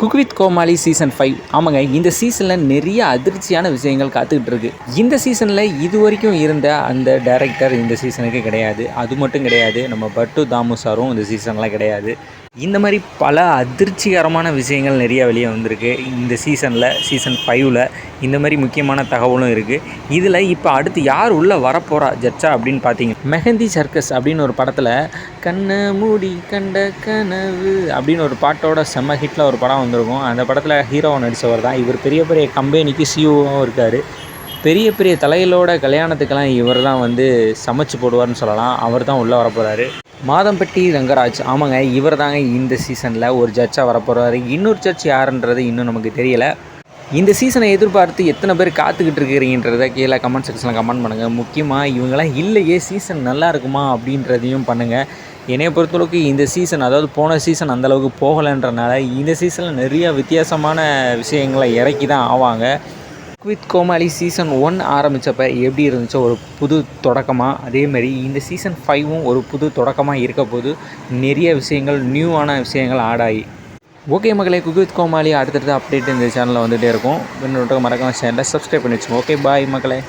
Cook with Komali season five ஆமாங்க இந்த சீசனில் நிறைய அதிர்ச்சியான விஷயங்கள் காத்துக்கிட்டு இருக்கு. இந்த சீசனில் இது வரைக்கும் இருந்த அந்த டைரக்டர் இந்த சீசனுக்கு கிடையாது. அது மட்டும் கிடையாது. நம்ம பட்டு தாமு சாரும் இந்த சீசன்லாம் கிடையாது. இந்த மாதிரி பல அதிர்ச்சிகரமான விஷயங்கள் நிறைய வெளியே வந்திருக்கு. இந்த சீசனில் சீசன் ஃபைவ்ல இந்த மாதிரி முக்கியமான தகவலும் இருக்குது இதில் இப்போ அடுத்து யார் உள்ளே வரப்போகிறா ஜட்ஜா அப்படின்னு பார்த்தீங்க மெஹந்தி சர்க்கஸ் அப்படின்னு ஒரு படத்தில் கண்ணை மூடி கண்ட கனவு. அப்படின்னு ஒரு பாட்டோட செம்ம ஹிட்டில் ஒரு படம் வந்திருக்கும். அந்த படத்தில் ஹீரோவை நடித்தவர் தான். இவர் பெரிய பெரிய கம்பெனிக்கு சிஓவும் இருக்கார். பெரிய பெரிய தலைகளோட கல்யாணத்துக்கெல்லாம் இவர் தான் வந்து சமைச்சு போடுவார்னு சொல்லலாம். அவர் தான் உள்ளே வரப்போகிறாரு மாதம்பட்டி ரங்கராஜ். ஆமாங்க இவர் தாங்க இந்த சீசனில் ஒரு ஜட்ஜாக வரப்போகிறாரு இன்னொரு ஜட்ஜ் யாருன்றது இன்னும் நமக்கு தெரியலை. இந்த சீசனை எதிர்பார்த்து எத்தனை பேர் காத்துக்கிட்டு இருக்கிறீங்கன்றத கீழே கமெண்ட் செக்ஷனில் கமெண்ட் பண்ணுங்கள் முக்கியமாக இவங்கெல்லாம் இல்லையே சீசன் நல்லா இருக்குமா அப்படின்றதையும் பண்ணுங்கள் என்னைய பொறுத்தளவுக்கு இந்த சீசன் அதாவது போன சீசன் அந்தளவுக்கு போகலைன்றனால இந்த சீசனில் நிறைய வித்தியாசமான விஷயங்களை இறக்கி தான் ஆவாங்க. வித் கோமாளி சீசன் ஒன் ஆரம்பித்தப்ப எப்படி இருந்துச்சோ ஒரு புது தொடக்கமாக அதேமாரி இந்த சீசன் ஃபைவும் ஒரு புது தொடக்கமாக இருக்க போது நிறைய விஷயங்கள் நியூவான விஷயங்கள் ஆடாயி ஓகே மகளே குக்வித் கோமாளி அடுத்தடுத்த அப்டேட் இந்த சேனலில் வந்துகிட்டே இருக்கும். இன்னொரு மறக்காம சேனலை சப்ஸ்கிரைப் பண்ணி வச்சுக்கோங்க ஓகே பாய் மக்களே.